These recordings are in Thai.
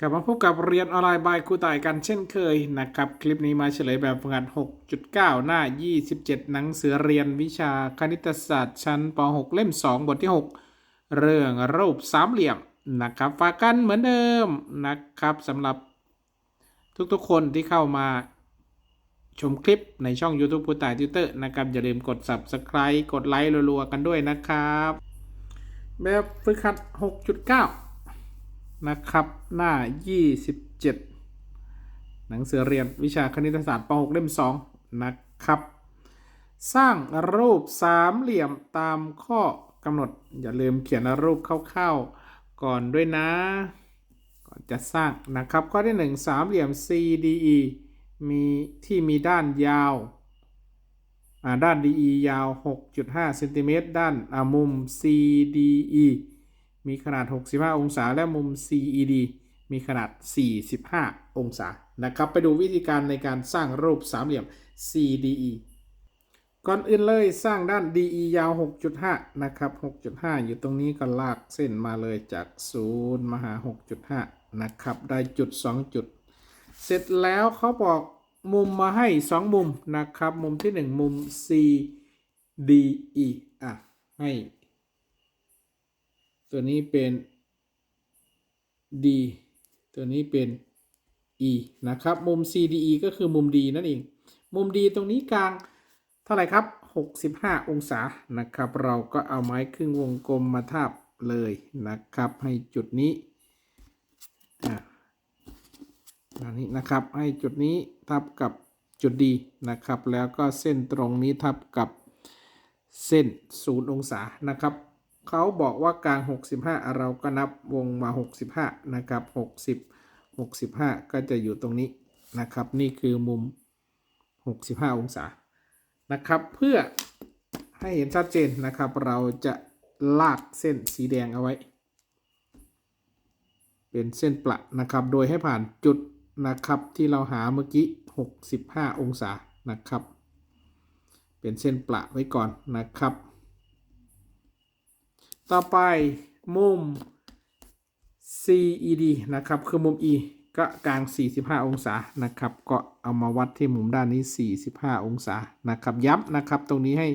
กลับมาพบกับเรียนออนไลน์บายครูต่ายกันเช่นเคยนะครับ คลิปนี้มาเฉลยแบบฝึกหัด 6.9 หน้า 27 หนังสือเรียนวิชาคณิตศาสตร์ชั้นป .6 เล่ม 2 บทที่ 6 เรื่องรูปสามเหลี่ยมนะครับฝากกันเหมือนเดิมนะครับสำหรับทุกๆคนที่เข้ามาชมคลิปในช่อง YouTube ครูต่ายติวเตอร์นะครับ อย่าลืมกด Subscribe กดไลค์รัวๆกันด้วยนะครับ แบบฝึกหัด 6.9 นะครับ หน้า 27 หนังสือเรียนวิชาคณิตศาสตร์ป .6 เล่ม 2 นะครับ สร้างรูปสามเหลี่ยมตามข้อกำหนด อย่าลืมเขียนรูปคร่าวๆก่อนด้วยนะ ก่อนจะสร้างนะครับ ข้อที่ 1 สามเหลี่ยม CDE มีที่มีด้านยาวด้าน DE ยาว 6.5 เซนติเมตร ด้านมุม CDE มีขนาด 65 องศา และมุม CED มีขนาด 45 องศา นะครับ ไปดูวิธีการในการสร้างรูปสามเหลี่ยม CDE ก่อนอื่นเลยสร้างด้าน DE ยาว 6.5 นะครับ 6.5 อยู่ตรงนี้ก็ลากเส้นมาเลยจาก 0 มาหา 6.5 นะครับ ได้จุด 2 จุด เสร็จแล้วเขาบอกมุมมาให้ 2 มุมนะครับ มุมที่ 1 มุม CDE อะ ให้ ตัวนี้เป็น D ตัวนี้เป็น E นะครับ มุม CDE ก็คือมุม D นั่นเอง มุม D ตรงนี้กลางเท่าไหร่ครับ 65 องศานะครับ เราก็เอาไม้ครึ่งวงกลมมาทาบเลยนะครับ ให้จุดนี้อันนี้นะครับ ให้จุดนี้ทับกับจุด D นะครับ แล้วก็เส้นตรงนี้ทับกับเส้น 0 องศานะครับ เขาบอกว่ากลาง 65 เราก็นับวงมา 65 นะครับ 60 65 ก็จะอยู่ตรงนี้นะครับ นี่คือมุม 65 องศานะครับ เพื่อให้เห็นชัดเจนนะครับ เราจะลากเส้นสีแดงเอาไว้ เป็นเส้นประนะครับ โดยให้ผ่านจุดนะครับที่เราหาเมื่อกี้ 65 องศานะครับ เป็นเส้นประไว้ก่อนนะครับ ต่อไปมุม CED นะครับคือมุม E ก็กลาง 45 องศานะครับ ก็เอามาวัดที่มุมด้านนี้ 45 องศานะครับย้ำนะครับ ตรงนี้ให้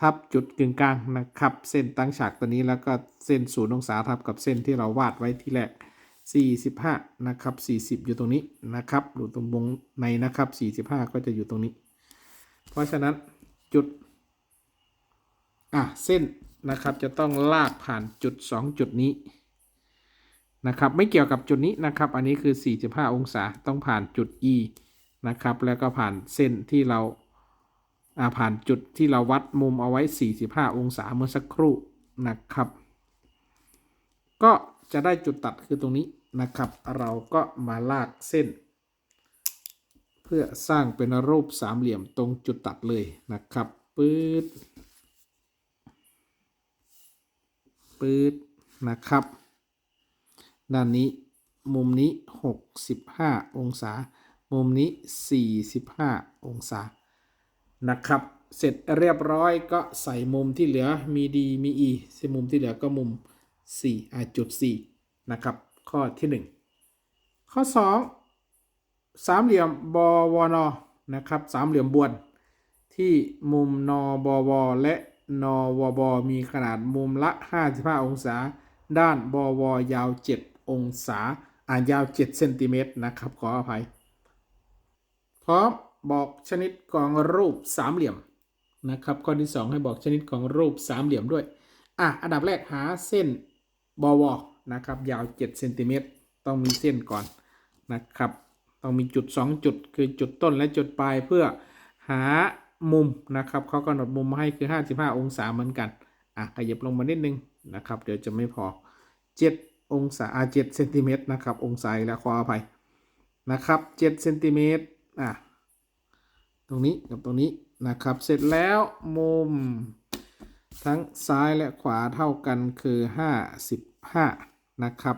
ทับจุดกึ่งกลางนะครับ เส้นตั้งฉากตัวนี้แล้วก็เส้นศูนย์องศาทับกับเส้นที่เราวาดไว้ที่แรก 45 นะครับ 40 อยู่ตรงนี้นะครับดูตรงวงในนะครับ 45 ก็จะอยู่ตรงนี้ เพราะฉะนั้นจุด อะ เส้น นะครับ จะต้องลากผ่านจุด 2 จุดนี้นะครับ ไม่เกี่ยวกับจุดนี้นะครับ อันนี้คือ 45 องศาต้องผ่านจุด E นะครับ แล้วก็ผ่านเส้นที่เราอ่าผ่านจุดที่เราวัดมุมเอาไว้ 45 องศาเมื่อสักครู่นะครับ ก็จะได้จุดตัดคือตรงนี้นะครับ เราก็มาลากเส้น เพื่อสร้างเป็นรูปสามเหลี่ยมตรงจุดตัดเลยนะครับปื๊ด ปื๊ดนะครับ ด้านนี้มุมนี้ 65 องศา มุมนี้ 45 องศานะครับ เสร็จเรียบร้อยก็ใส่มุมที่เหลือมีดีมี e ส่มุมที่เหลือก็มุม4อ่าจุด4นะครับ ข้อที่ 1 ข้อ 2 สามเหลี่ยมบวนนะครับ สามเหลี่ยมบวนที่มุมนบวและ นวบ มีขนาดมุมละ 55 องศา ด้านบว ยาว 7 องศา อ่านยาว 7 เซนติเมตรนะครับ ขออภัย พร้อมบอกชนิดของรูปสามเหลี่ยมนะครับ ข้อที่ 2 ให้บอกชนิดของรูปสามเหลี่ยมด้วย อะ อันดับแรกหาเส้นบว นะครับ ยาว 7 เซนติเมตร ต้องมีเส้นก่อนนะครับ ต้องมีจุด 2 จุด คือจุดต้นและจุดปลายเพื่อหา มุมนะครับเขากำหนดมุมมาให้คือ 55 องศาเหมือนกันอะขยับลงมานิดนึงนะครับ เดี๋ยวจะไม่พอ 7 องศาอะ7เซนติเมตรนะครับ องศาและขออภัยนะครับ7เซนติเมตรอะตรงนี้กับตรงนี้นะครับ เสร็จแล้วมุม ทั้งซ้ายและขวาเท่ากันคือ 55 นะครับ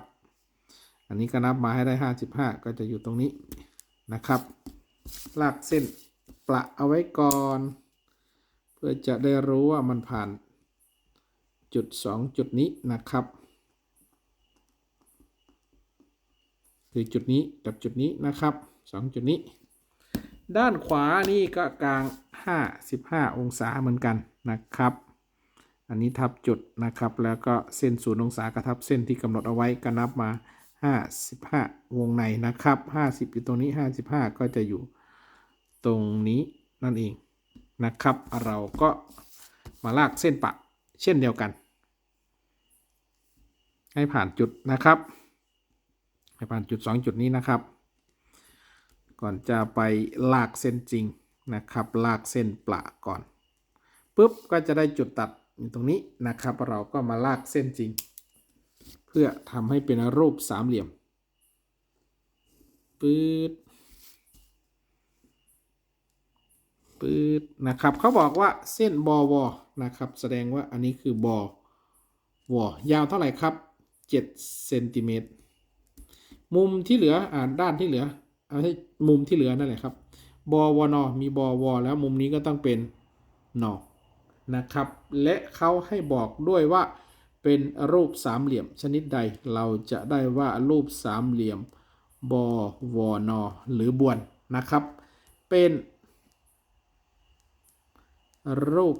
อันนี้ก็นับมาให้ได้ 55 ก็จะอยู่ตรงนี้นะครับ ลากเส้น ประเอาไว้ก่อน เพื่อจะได้รู้ว่ามันผ่านจุด 2 จุดนี้นะครับ คือจุดนี้กับจุดนี้นะครับสองจุดนี้ ด้านขวานี่ก็กลาง 55 องศาเหมือนกันนะครับ อันนี้ทับจุดนะครับ แล้วก็เส้นศูนย์องศากระทับเส้นที่กำหนดเอาไว้ก็นับมา 55 วงในนะครับ 50 อยู่ตรงนี้ 55 ก็จะอยู่ ตรงนี้นั่นเองนะครับ เราก็มาลากเส้นปะเช่นเดียวกัน ให้ผ่านจุดนะครับ ให้ผ่านจุด 2 จุดนี้นะครับ ก่อนจะไปลากเส้นจริงนะครับ ลากเส้นปละก่อนปุ๊บก็จะได้จุดตัดอยู่ตรงนี้นะครับ เราก็มาลากเส้นจริง เพื่อทำให้เป็นรูปสามเหลี่ยมปื๊ด ปื๊ดนะครับเขาบอกว่าเส้นบอวอนะครับ แสดงว่าอันนี้คือบอวอยาวเท่าไหร่ครับ7เซนติเมตรมุมที่เหลืออ่าด้านที่เหลือเอาให้มุมที่เหลือนั่นแหละครับบอววนอมีบอวแล้วมุมนี้ก็ต้องเป็นนอนะครับ และเขาให้บอกด้วยว่าเป็นรูปสามเหลี่ยมชนิดใด เราจะได้ว่ารูปสามเหลี่ยมบอววนอหรือบวนนะครับ เป็น รูป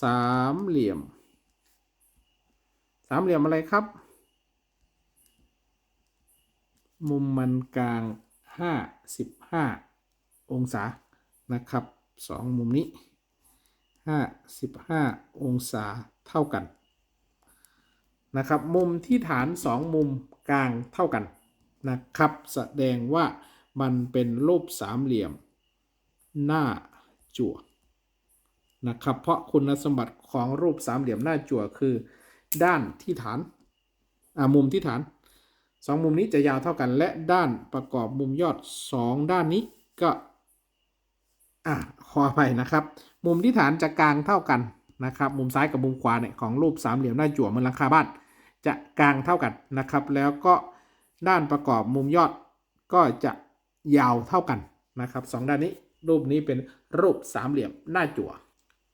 สามเหลี่ยม สามเหลี่ยมอะไรครับ มุมมันกลาง 55 องศานะครับสองมุมนี้ 55 องศาเท่ากันนะครับมุมที่ฐาน 2 มุมกลางเท่ากันนะครับ แสดงว่ามันเป็นรูปสามเหลี่ยม หน้าจั่วนะครับ เพราะคุณสมบัติของรูปสามเหลี่ยมหน้าจั่วคือ ด้านที่ฐานมุมที่ฐานสองมุมนี้จะยาวเท่ากัน และด้านประกอบมุมยอดสองด้านนี้ก็อ่าขอไปนะครับ มุมที่ฐานจะกลางเท่ากันนะครับ มุมซ้ายกับมุมขวาเนี่ยของรูปสามเหลี่ยมหน้าจั่วเมือนหลังคาบ้าน จะกลางเท่ากันนะครับ แล้วก็ด้านประกอบมุมยอดก็จะยาวเท่ากันนะครับสองด้านนี้ รูปนี้เป็นรูปสามเหลี่ยมหน้าจั่ว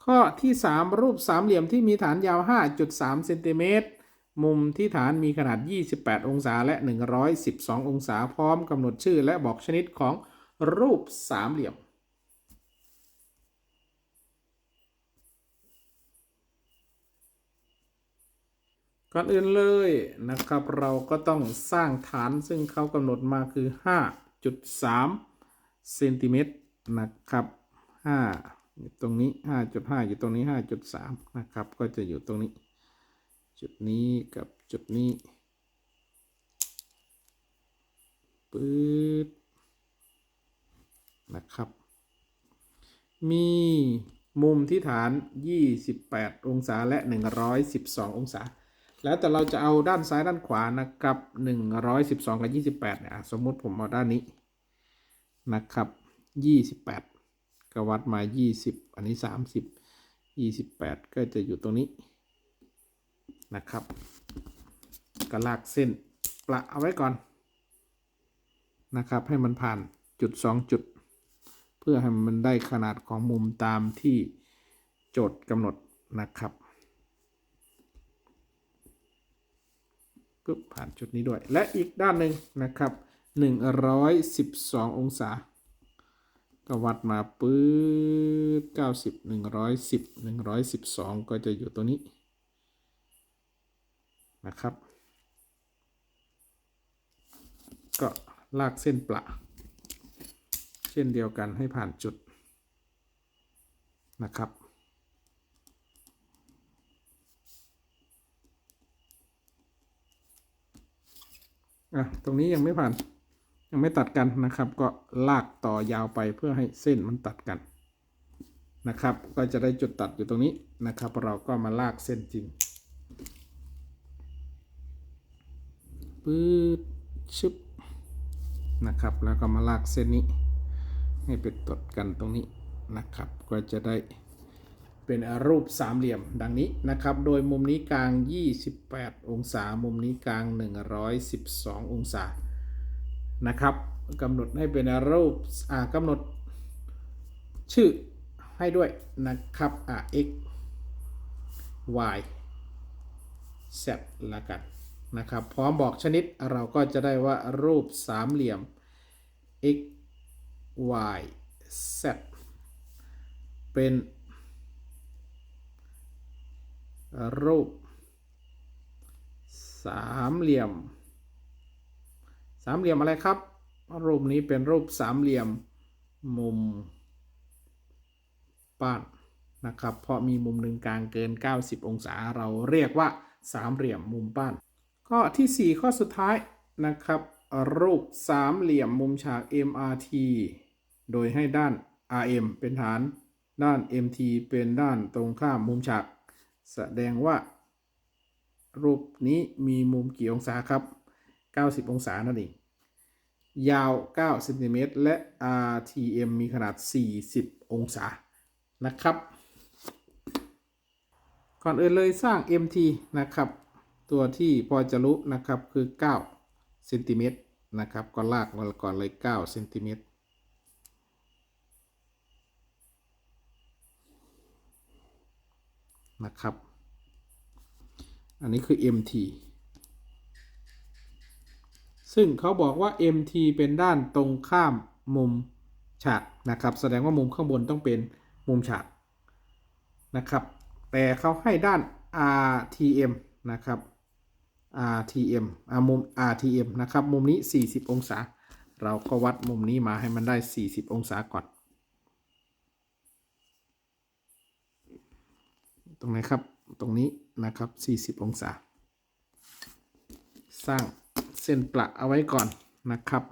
ข้อที่ 3 รูปสามเหลี่ยมที่มีฐานยาว 5.3เซนติเมตรมุมที่ฐานมีขนาด 28 องศาและ 112 องศาพร้อมกำหนดชื่อและบอกชนิดของรูปสามเหลี่ยม ก่อนอื่นเลยนะครับ เราก็ต้องสร้างฐานซึ่งเขากำหนดมาคือ 5.3เซนติเมตร นะครับ5อยู่ตรงนี้5.5อยู่ตรงนี้5.3นะครับ ก็จะอยู่ตรงนี้ จุดนี้กับจุดนี้ปื๊ดนะครับ มีมุมที่ฐาน 28 องศาและ 112 องศา แล้วแต่เราจะเอาด้านซ้ายด้านขวานะครับ 112 กับ 28เนี่ยสมมุติผมเอาด้านนี้นะครับ 28ก็วัดมา20อันนี้30 28ก็จะอยู่ตรงนี้นะครับ ก็ลากเส้นประเอาไว้ก่อนนะครับ ให้มันผ่านจุด2จุด เพื่อให้มันได้ขนาดของมุมตามที่โจทย์กำหนดนะครับปึ๊บผ่านจุดนี้ด้วย และอีกด้านหนึ่งนะครับ 112 องศา ก็วัดมาปื๊ด90 110 112ก็จะอยู่ตัวนี้นะครับ ก็ลากเส้นปละเช่นเดียวกันให้ผ่านจุดนะครับ อะ ตรงนี้ยังไม่ผ่าน ยังไม่ตัดกันนะครับ ก็ลากต่อยาวไปเพื่อให้เส้นมันตัดกันนะครับ ก็จะได้จุดตัดอยู่ตรงนี้นะครับ เราก็มาลากเส้นจริงปื๊ดชึบนะครับ แล้วก็มาลากเส้นนี้ ให้ไปตัดกันตรงนี้นะครับ ก็จะได้เป็นรูปสามเหลี่ยมดังนี้นะครับ โดยมุมนี้กลาง 28 องศา มุมนี้กลาง 112 องศา นะครับกำหนดให้เป็นรูปกำหนดชื่อให้ด้วยนะครับอ่า x y z ละกันนะครับ พร้อมบอกชนิดเราก็จะได้ว่ารูปสามเหลี่ยม x y z เป็นรูปสามเหลี่ยม สามเหลี่ยมอะไรครับ รูปนี้เป็นรูปสามเหลี่ยมมุมป้านนะครับ เพราะมีมุมหนึ่งกลางเกิน 90 องศา เราเรียกว่าสามเหลี่ยมมุมป้านข้อทีสี่ 4 ข้อสุดท้ายนะครับ รูปสามเหลี่ยมมุมฉาก MRT โดยให้ด้าน RM เป็นฐาน ด้าน MT เป็นด้านตรงข้ามมุมฉาก แสดงว่า รูปนี้มีมุมกี่องศาครับ 90 องศานั่นเอง ยาว9เซนติเมตร และ RTM มีขนาด 40 องศา นะครับ ก่อนอื่นเลยสร้าง MT นะครับ ตัวที่พอจะรู้นะครับคือ 9 เซนติเมตรนะครับ ก็ลากมาก่อนเลย 9 เซนติเมตรนะครับ อันนี้คือ MT ซึ่งเขาบอกว่า MT เป็นด้านตรงข้ามมุมฉากนะครับ แสดงว่ามุมข้างบนต้องเป็นมุมฉากนะครับ แต่เขาให้ด้าน RTM นะครับ RTM อ่ามุม RTM นะครับ มุมนี้ 40 องศา เราก็วัดมุมนี้มาให้มันได้ 40 องศาก่อน ตรงไหนครับ ตรงนี้นะครับ 40 องศา สร้าง เส้นประเอาไว้ก่อนนะครับ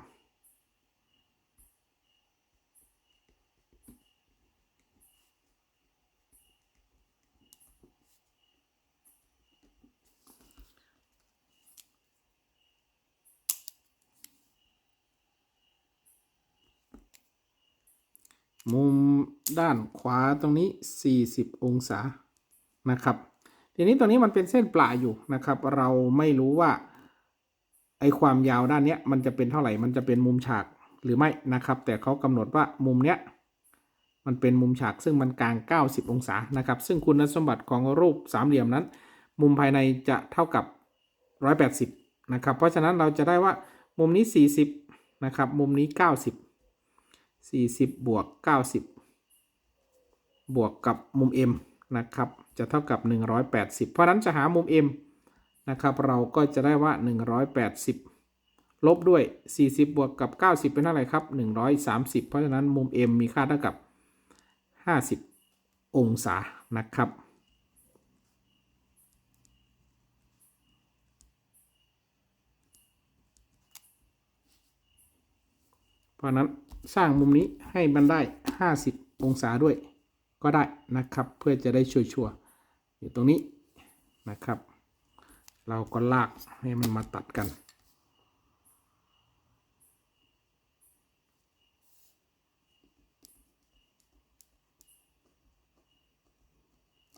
มุมด้านขวาตรงนี้ 40 องศานะครับ ทีนี้ตรงนี้มันเป็นเส้นปลาอยู่นะครับ เราไม่รู้ว่า ไอความยาวด้านเนี้ยมันจะเป็นเท่าไหร่ มันจะเป็นมุมฉากหรือไม่นะครับ แต่เขากำหนดว่ามุมเนี้ยมันเป็นมุมฉากซึ่งมันกลาง 90 องศานะครับ ซึ่งคุณสมบัติของรูปสามเหลี่ยมนั้น มุมภายในจะเท่ากับ 180 นะครับ เพราะฉะนั้นเราจะได้ว่ามุมนี้ 40 นะครับ มุมนี้ 90 40 บวก 90 บวกกับมุม m นะครับ จะเท่ากับ 180 เพราะนั้นจะหามุม m นะครับ เราก็จะได้ว่า 180 ลบด้วย 40 บวกกับ 90 เป็นเท่าไหร่ครับ 130 เพราะฉะนั้นมุม m มีค่าเท่ากับ 50 องศานะครับเพราะฉะนั้นสร้างมุมนี้ให้มันได้ 50 องศาด้วยก็ได้นะครับ เพื่อจะได้ชัวร์ๆอยู่ตรงนี้นะครับ เราก็ลากให้มันมาตัดกัน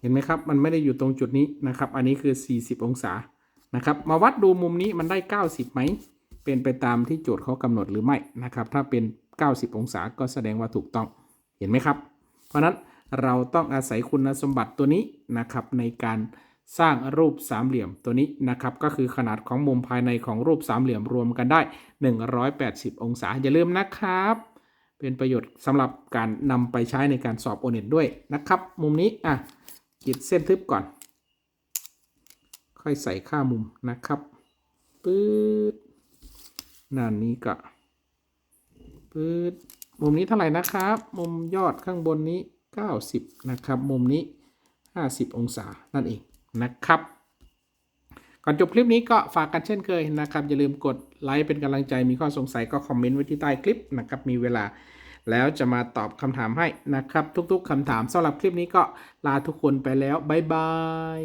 เห็นไหมครับ มันไม่ได้อยู่ตรงจุดนี้นะครับ อันนี้คือ 40 องศานะครับ มาวัดดูมุมนี้มันได้ 90ไหม เป็นไปตามที่โจทย์เขากำหนดหรือไม่นะครับ ถ้าเป็น 90 องศาก็แสดงว่าถูกต้อง เห็นไหมครับ เพราะนั้นเราต้องอาศัยคุณสมบัติตัวนี้นะครับในการ สร้างรูปสามเหลี่ยมตัวนี้นะครับ ก็คือขนาดของมุมภายในของรูปสามเหลี่ยมรวมกันได้ 180 องศา อย่าลืมนะครับ เป็นประโยชน์สำหรับการนำไปใช้ในการสอบโอเน็ตด้วยนะครับ มุมนี้อะขีดเส้นทึบก่อน ค่อยใส่ค่ามุมนะครับปื๊ดด้านนี้ก็ปื๊ดมุมนี้เท่าไหร่นะครับ มุมยอดข้างบนนี้ 90 นะครับ มุมนี้ 50 องศานั่นเอง นะครับ ก่อนจบคลิปนี้ก็ฝากกันเช่นเคยนะครับ อย่าลืมกดไลค์เป็นกำลังใจมีข้อสงสัยก็คอมเมนต์ไว้ที่ใต้คลิปนะครับ มีเวลาแล้วจะมาตอบคำถามให้นะครับ ทุกๆคำถามสำหรับคลิปนี้ก็ลาทุกคนไปแล้ว บ๊ายบาย